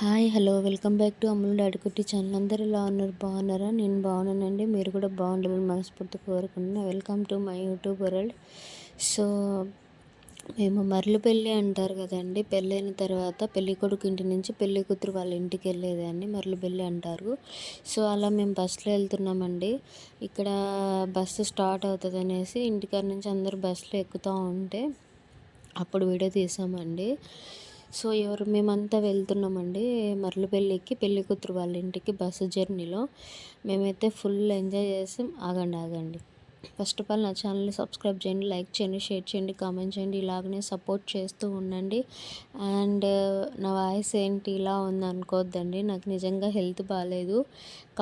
Hi hello welcome back to Ammulu Daddykutti channel. అందరూ ఎలా ఉన్నారు? బాగున్నారా? నేను బాగున్నానండి. మీరు కూడా బాగుండాలని మనస్ఫూర్తి కోరుకుంటున్నాను welcome to my YouTube world. So మేము మరలు పెళ్ళి అంటారు కదండి. పెళ్ళైన తర్వాత పెళ్ళి కొడుకు ఇంటి నుంచి పెళ్ళి కూతురు వాళ్ళ ఇంటికి వెళ్ళేదాన్ని. మరలు పెళ్ళి అంటారు. సో అలా మేము బస్సులో వెళ్తున్నామండి. ఇక్కడ బస్సు స్టార్ట్ అవుతుంది అనేసి ఇంటికాడ నుంచి అందరూ బస్సులో ఎక్కుతూ ఉంటే అప్పుడు వీడియో తీసామండి. సో ఎవరు మేమంతా వెళ్తున్నామండి మరలపల్లి పెళ్ళికూతురు పెళ్ళి కూతురు వాళ్ళ ఇంటికి బస్సు జర్నీలో. మేమైతే ఫుల్ ఎంజాయ్ చేసి. ఆగండి ఆగండి. ఫస్ట్ ఆఫ్ ఆల్ నా ఛానల్ని సబ్స్క్రైబ్ చేయండి లైక్ చేయండి షేర్ చేయండి కామెంట్ చేయండి ఇలాగనే సపోర్ట్ చేస్తూ ఉండండి. అండ్ నా వాయిస్ ఏంటి ఇలా ఉంది అనుకోవద్దండి నాకు నిజంగా హెల్త్ బాగాలేదు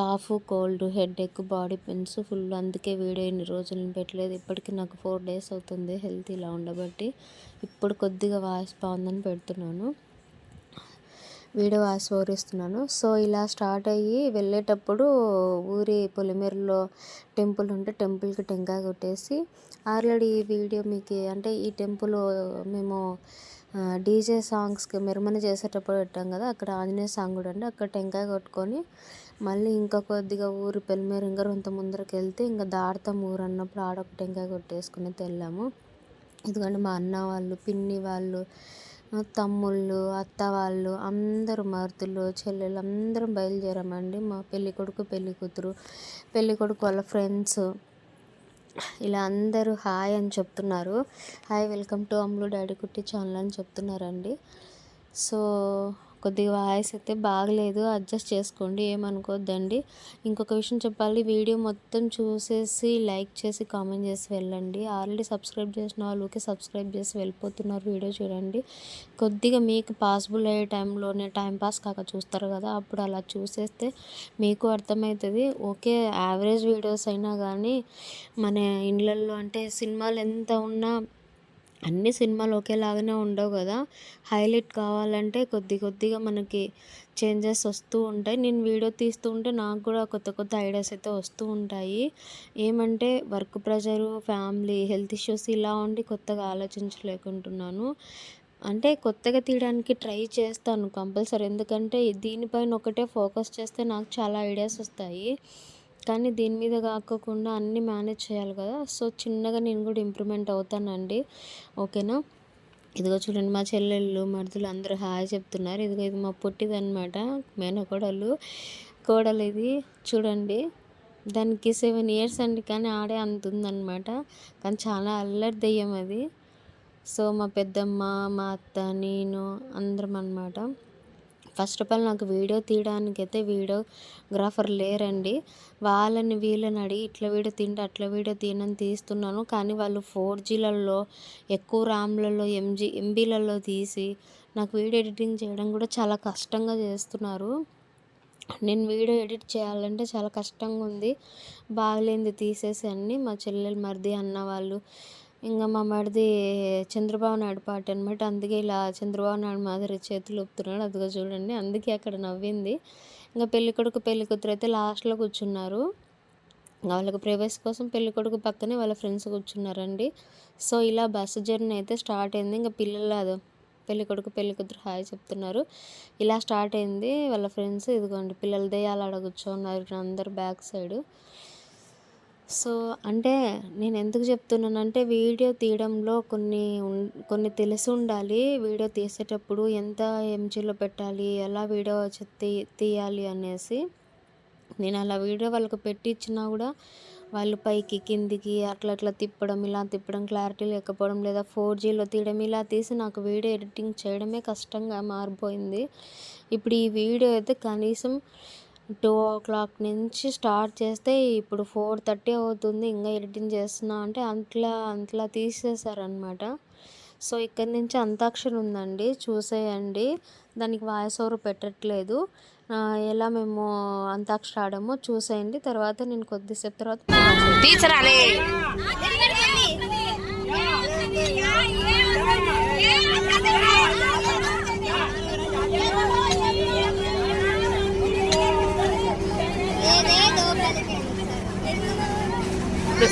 cough cold headache body pains full. అందుకే వీడియో ఎన్ని రోజులు పెట్టలేదు. ఇప్పటికీ నాకు ఫోర్ డేస్ అవుతుంది హెల్త్ ఇలా ఉండబట్టి. ఇప్పుడు కొద్దిగా వాయిస్ బాగుందని పెడుతున్నాను. వీడియో ఆస్వాదిస్తున్నాను. సో ఇలా స్టార్ట్ అయ్యి వెళ్ళేటప్పుడు ఊరి పొలిమేరులో టెంపుల్ ఉంటే టెంపుల్కి టెంకాయ కొట్టేసి ఆల్రెడీ ఈ వీడియో మీకు అంటే ఈ టెంపుల్ మేము డీజే సాంగ్స్కి మెరుమన చేసేటప్పుడు పెట్టాం కదా అక్కడ ఆంజనేయ సాంగ్ కూడా అండి. అక్కడ టెంకాయ కొట్టుకొని మళ్ళీ ఇంకా కొద్దిగా ఊరు పెళ్ళిమేర ఇంకా కొంత ముందరకు వెళ్తే ఇంకా దాడతాం ఊరు అన్నప్పుడు ఆడొక టెంకాయ కొట్టేసుకుని వెళ్ళాము ఎందుకంటే మా అన్న వాళ్ళు పిన్ని వాళ్ళు తమ్ముళ్ళు అత్త వాళ్ళు అందరూ మరుదులు చెల్లెలు అందరం బయలుదేరామండి. మా పెళ్ళి కొడుకు పెళ్ళి కూతురు పెళ్ళి కొడుకు వాళ్ళ ఫ్రెండ్స్. ఇలా అందరూ హాయ్ అని చెప్తున్నారు. Hi welcome to Ammulu daddy Kutti channel అని చెప్తున్నారండి. సో కొద్దిగా వాయిస్ అయితే బాగలేదు అడ్జస్ట్ చేసుకోండి ఏమనుకోవద్దండి ఇంకొక విషయం చెప్పాలి వీడియో మొత్తం చూసేసి లైక్ చేసి కామెంట్ చేసి వెళ్ళండి. ఆల్రెడీ సబ్స్క్రైబ్ చేసిన వాళ్ళకి సబ్స్క్రైబ్ చేసి వెళ్ళిపోతున్నారు వీడియో చూడండి. కొద్దిగా మీకు పాసిబుల్ అయ్యే టైంలోనే టైంపాస్ కాక చూస్తారు కదా అప్పుడు అలా చూసేస్తే మీకు అర్థమవుతుంది. ఓకే యావరేజ్ వీడియోస్ అయినా కానీ మన ఇండ్లల్లో అంటే సినిమాలు ఎంత ఉన్నా అన్ని సినిమాలు ఒకేలాగానే ఉండవు కదా. హైలైట్ కావాలంటే కొద్ది కొద్దిగా మనకి చేంజెస్ వస్తూ ఉంటాయి. నేను వీడియో తీస్తూ ఉంటే నాకు కూడా కొత్త కొత్త ఐడియాస్ అయితే వస్తూ ఉంటాయి. ఏమంటే work pressure family health issues ఇలా ఉండి కొత్తగా ఆలోచించలేకుంటున్నాను. అంటే కొత్తగా తీయడానికి ట్రై చేస్తాను కంపల్సరీ. ఎందుకంటే దీనిపైన ఒకటే ఫోకస్ చేస్తే నాకు చాలా ఐడియాస్ వస్తాయి. కానీ దీని మీద కాకోకుండా అన్నీ మేనేజ్ చేయాలి కదా. సో చిన్నగా నేను కూడా ఇంప్రూవ్మెంట్ అవుతానండి. ఓకేనా? ఇదిగో చూడండి మా చెల్లెళ్ళు మరుదులు అందరూ హాయ్ చెప్తున్నారు. ఇదిగో ఇది మా పుట్టిదనమాట మేనకోడలు కోడలు ఇది. చూడండి దానికి సెవెన్ ఇయర్స్ అండి కానీ ఆడే అంత ఉందన్నమాట. కానీ చాలా అల్లరి దెయ్యం అది. సో మా పెద్దమ్మ మా అత్త నేను అందరం అనమాట ఫస్ట్ ఆఫ్ ఆల్ నాకు వీడియో తీయడానికి అయితే వీడియోగ్రాఫర్ లేరండి. వాళ్ళని వీళ్ళని అడిగి ఇట్లా వీడియో తింటే అట్లా వీడియో తీయనని తీస్తున్నాను. కానీ వాళ్ళు ఫోర్ జీలలో ఎక్కువ ర్యామ్లలో ఎంజీ ఎంబీలలో తీసి నాకు వీడియో ఎడిటింగ్ చేయడం కూడా చాలా కష్టంగా చేస్తున్నారు. నేను వీడియో ఎడిట్ చేయాలంటే చాలా కష్టంగా ఉంది. బాగలేంది తీసేసి అన్ని మా చెల్లెలు మరిది అన్న వాళ్ళు ఇంకా మా మరిది చంద్రబాబు నాయుడు పార్టీ అనమాట అందుకే ఇలా చంద్రబాబు నాయుడు మాదిరి చేతులు ఊపుతున్నాడు. అదిగో చూడండి. అందుకే అక్కడ నవ్వింది. ఇంకా పెళ్ళి కొడుకు పెళ్ళి కూతురు అయితే లాస్ట్లో కూర్చున్నారు. వాళ్ళకి ప్రవేశ కోసం పెళ్ళి కొడుకు పక్కనే వాళ్ళ ఫ్రెండ్స్ కూర్చున్నారండి. సో ఇలా బస్సు జర్నీ అయితే స్టార్ట్ అయింది. ఇంకా పిల్లలు అది పెళ్ళి కొడుకు పెళ్ళి కూతురు హాయ్ చెప్తున్నారు. ఇలా స్టార్ట్ అయింది. వాళ్ళ ఫ్రెండ్స్ ఇదిగోండి పిల్లల దయ్యాలు ఆడ కూర్చోన్నారు. అందరు బ్యాక్ సైడ్. సో అంటే నేను ఎందుకు చెప్తున్నానంటే వీడియో తీయడంలో కొన్ని కొన్ని తెలిసి ఉండాలి. వీడియో తీసేటప్పుడు ఎంత ఎంజీలో పెట్టాలి ఎలా వీడియో తీ తీయాలి అనేసి. నేను అలా వీడియో వాళ్ళకు పెట్టి ఇచ్చినా కూడా వాళ్ళు పైకి కిందికి అట్లా అట్లా తిప్పడం ఇలా తిప్పడం క్లారిటీ లేకపోవడం లేదా ఫోర్ జీలో తీయడం ఇలా తీసి నాకు వీడియో ఎడిటింగ్ చేయడమే కష్టంగా మారిపోయింది. ఇప్పుడు ఈ వీడియో అయితే కనీసం టూ ఓ క్లాక్ నుంచి స్టార్ట్ చేస్తే ఇప్పుడు ఫోర్ థర్టీ అవుతుంది ఇంకా ఎడిటింగ్ చేస్తున్నా అంటే అంతలా అంతలా తీసేసారనమాట సో ఇక్కడి నుంచి అంతాక్షరి ఉందండి. చూసేయండి. దానికి వాయిస్ ఓవర్ పెట్టట్లేదు. ఎలా మేము అంతాక్షరి ఆడామో చూసేయండి. తర్వాత నేను కొద్దిసేపు తర్వాత Ayo,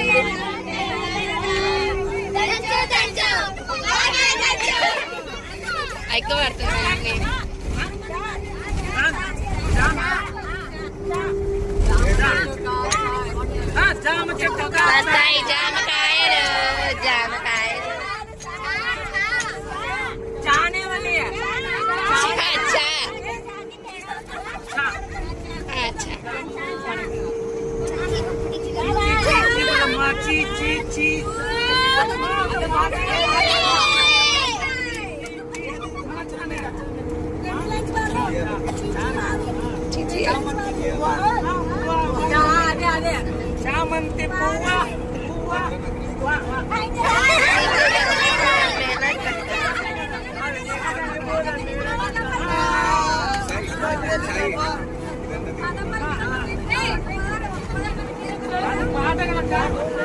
ikut. verte. बसाई जाम खाए जाम खाए जाने वाली है अच्छा अच्छा ची ची ची ची ची ची ची mentipu wah tipu ada kan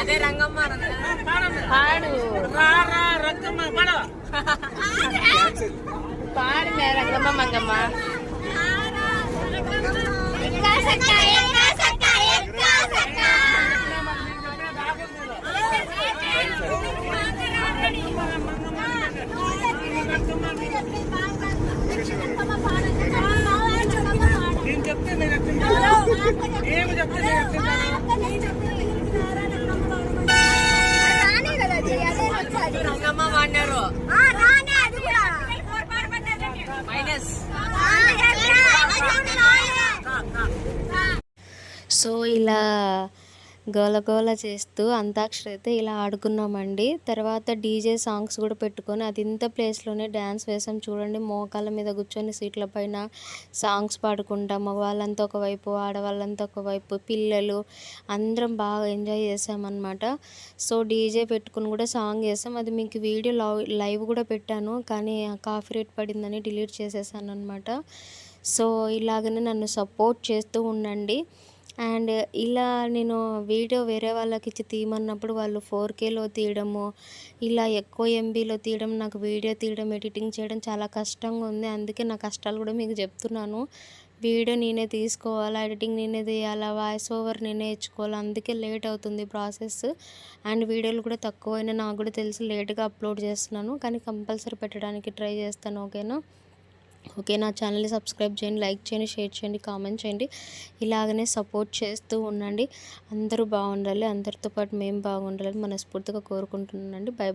అదే రంగమ్మ పాడు రా రా రక్కమ్మ పడ పాడు మే రంగమ్మ మంగమ్మ いかがで？గోల చేస్తూ అంతాక్షరి అయితే ఇలా ఆడుకున్నామండి. తర్వాత డీజే సాంగ్స్ కూడా పెట్టుకొని అది ఇంత ప్లేస్లోనే డ్యాన్స్ వేసాం. చూడండి మోకాళ్ళ మీద కూర్చొని సీట్ల పైన సాంగ్స్ పాడుకుంటాం మగవాళ్ళంతా ఒకవైపు ఆడవాళ్ళంతా ఒకవైపు పిల్లలు అందరం బాగా ఎంజాయ్ చేసామన్నమాట. సో డీజే పెట్టుకుని కూడా సాంగ్ వేసాం. అది మీకు వీడియో లైవ్ కూడా పెట్టాను. కానీ కాఫీ రేట్ పడిందని డిలీట్ చేసేసాను అనమాట సో ఇలాగనే నన్ను సపోర్ట్ చేస్తూ ఉండండి. అండ్ ఇలా నేను వీడియో వేరే వాళ్ళకి ఇచ్చి తీయమన్నప్పుడు వాళ్ళు ఫోర్ కేలో తీయడము ఇలా ఎక్కువ ఎంబీలో తీయడం నాకు వీడియో తీయడం ఎడిటింగ్ చేయడం చాలా కష్టంగా ఉంది. అందుకే నా కష్టాలు కూడా మీకు చెప్తున్నాను. వీడియో నేనే తీసుకోవాలా ఎడిటింగ్ నేనే తీయాలా వాయిస్ ఓవర్ నేనే ఇచ్చుకోవాలా అందుకే లేట్ అవుతుంది ప్రాసెస్. అండ్ వీడియోలు కూడా తక్కువైనా నాకు కూడా తెలిసి లేట్గా అప్లోడ్ చేస్తున్నాను. కానీ కంపల్సరీ పెట్టడానికి ట్రై చేస్తాను ఓకేనా? ఓకే నా ఛానల్ని సబ్స్క్రైబ్ చేయండి లైక్ చేయండి షేర్ చేయండి కామెంట్ చేయండి. ఇలాగనే సపోర్ట్ చేస్తూ ఉండండి. అందరూ బాగుండాలి అందరితో పాటు మేము బాగుండాలని మనస్ఫూర్తిగా కోరుకుంటున్నానండి. బై